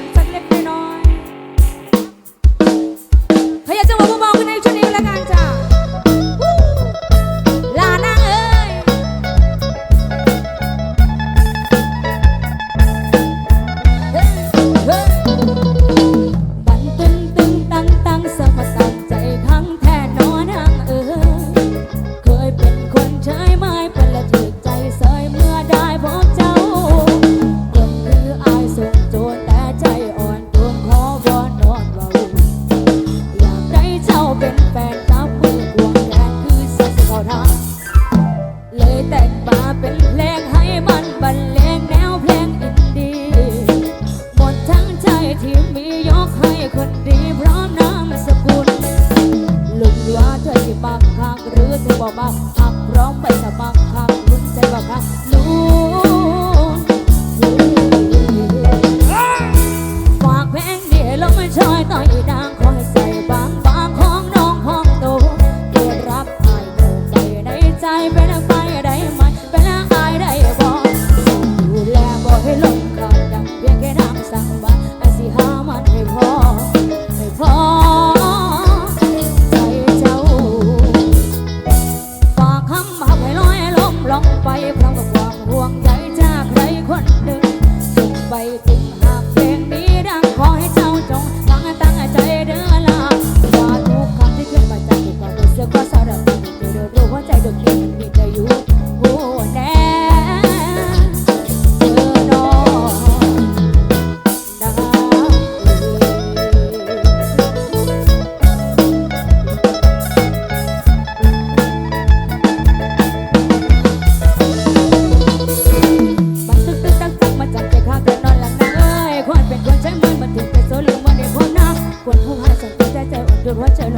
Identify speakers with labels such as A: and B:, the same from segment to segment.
A: รค์สักเล็กน้อย สกุลลุงว่าเธอจะบังคักหรือสิบ่บัาคักร้องไปสมัครคักลุงใจบ่คักลุงฝากเพลงเดียวไม่ช่วยต่อยดังคอ คนเดิมสุงไปถึ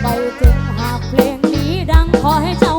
A: ไปถึงหากเพลงนี้ดังขอให้เจ้า